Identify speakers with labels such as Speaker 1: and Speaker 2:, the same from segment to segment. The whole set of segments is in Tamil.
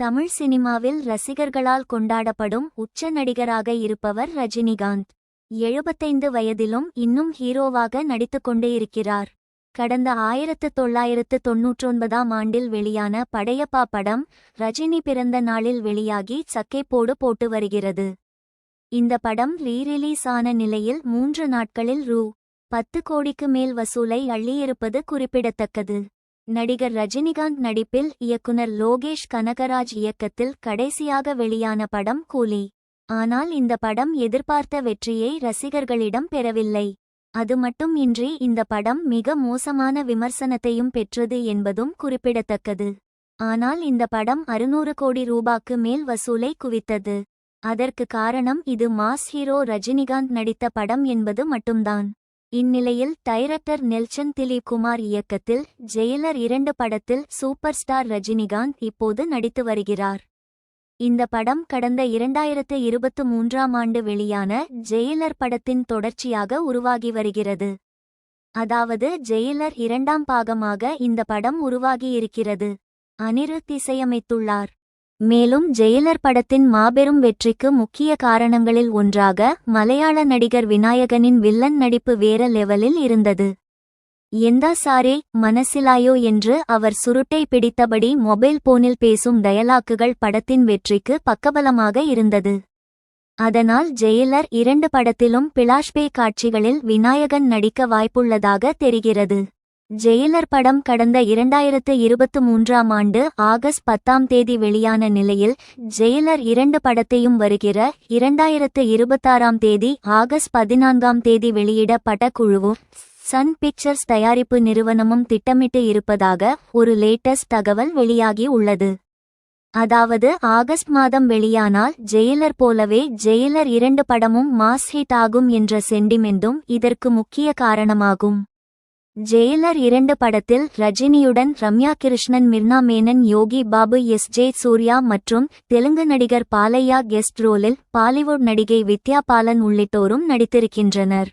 Speaker 1: தமிழ் சினிமாவில் ரசிகர்களால் கொண்டாடப்படும் உச்ச நடிகராக இருப்பவர் ரஜினிகாந்த். எழுபத்தைந்து வயதிலும் இன்னும் ஹீரோவாக நடித்துக் கொண்டே இருக்கிறார். கடந்த ஆயிரத்து தொள்ளாயிரத்து தொன்னூற்றொன்பதாம் ஆண்டில் வெளியான படையப்பா படம் ரஜினி பிறந்த நாளில் வெளியாகி சக்கைப்போடு போட்டு வருகிறது. இந்த படம் ரீரிலீஸ் ஆன நிலையில் மூன்று நாட்களில் ரூ. பத்து கோடிக்கு மேல் வசூலை அள்ளியிருப்பது குறிப்பிடத்தக்கது. நடிகர் ரஜினிகாந்த் நடிப்பில் இயக்குனர் லோகேஷ் கனகராஜ் இயக்கத்தில் கடைசியாக வெளியான படம் கூலி. ஆனால் இந்த படம் எதிர்பார்த்த வெற்றியை ரசிகர்களிடம் பெறவில்லை. அது மட்டும் இன்றி இந்த படம் மிக மோசமான விமர்சனத்தையும் பெற்றது என்பதும் குறிப்பிடத்தக்கது. ஆனால் இந்த படம் அறுநூறு கோடி ரூபாக்கு மேல் வசூலை குவித்தது. அதற்கு காரணம் இது மாஸ் ஹீரோ ரஜினிகாந்த் நடித்த படம் என்பது மட்டும்தான். இந்நிலையில் டைரக்டர் நெல்சன் திலீப் குமார் இயக்கத்தில் ஜெயிலர் இரண்டு படத்தில் சூப்பர் ஸ்டார் ரஜினிகாந்த் இப்போது நடித்து வருகிறார். இந்த படம் கடந்த இரண்டாயிரத்து இருபத்து மூன்றாம் ஆண்டு வெளியான ஜெயிலர் படத்தின் தொடர்ச்சியாக உருவாகி வருகிறது. அதாவது ஜெயிலர் இரண்டாம் பாகமாக இந்த படம் உருவாகியிருக்கிறது. அனிருத் இசையமைத்துள்ளார். மேலும் ஜெயிலர் படத்தின் மாபெரும் வெற்றிக்கு முக்கிய காரணங்களில் ஒன்றாக மலையாள நடிகர் விநாயகனின் வில்லன் நடிப்பு வேற லெவலில் இருந்தது. எந்தா சாரே மனசிலாயோ என்று அவர் சுருட்டை பிடித்தபடி மொபைல் போனில் பேசும் டயலாக்குகள் படத்தின் வெற்றிக்கு பக்கபலமாக இருந்தது. அதனால் ஜெயிலர் இரண்டு படத்திலும் பிளாஷ்பே காட்சிகளில் விநாயகன் நடிக்க வாய்ப்புள்ளதாக தெரிகிறது. ஜெயிலர் படம் கடந்த இரண்டாயிரத்து இருபத்து மூன்றாம் ஆண்டு ஆகஸ்ட் பத்தாம் தேதி வெளியான நிலையில் ஜெயிலர் இரண்டு படத்தையும் வருகிற இரண்டாயிரத்து இருபத்தாறாம் தேதி ஆகஸ்ட் பதினான்காம் தேதி வெளியிட படக்குழுவும் சன் பிக்சர்ஸ் தயாரிப்பு நிறுவனமும் திட்டமிட்டு இருப்பதாக ஒரு லேட்டஸ்ட் தகவல் வெளியாகி உள்ளது. அதாவது ஆகஸ்ட் மாதம் வெளியானால் ஜெயிலர் போலவே ஜெயிலர் இரண்டு படமும் மாஸ் ஹிட் ஆகும் என்ற சென்டிமெண்டும் இதற்கு முக்கிய காரணமாகும். ஜெயிலர் இரண்டு படத்தில் ரஜினியுடன் ரம்யா கிருஷ்ணன் மிர்னா மேனன் யோகி பாபு எஸ் ஜே சூர்யா மற்றும் தெலுங்கு நடிகர் பாலையா கெஸ்ட் ரோலில் பாலிவுட் நடிகை வித்யா பாலன் உள்ளிட்டோரும் நடித்திருக்கின்றனர்.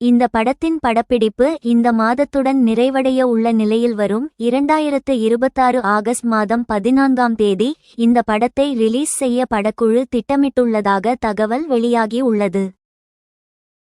Speaker 1: இந்த படத்தின் படப்பிடிப்பு இந்த மாதத்துடன் நிறைவடைய உள்ள நிலையில் வரும். இரண்டாயிரத்து இருபத்தாறு ஆகஸ்ட் மாதம் பதினான்காம் தேதி இந்த படத்தை ரிலீஸ் செய்ய படக்குழு திட்டமிட்டுள்ளதாக தகவல் வெளியாகி உள்ளது.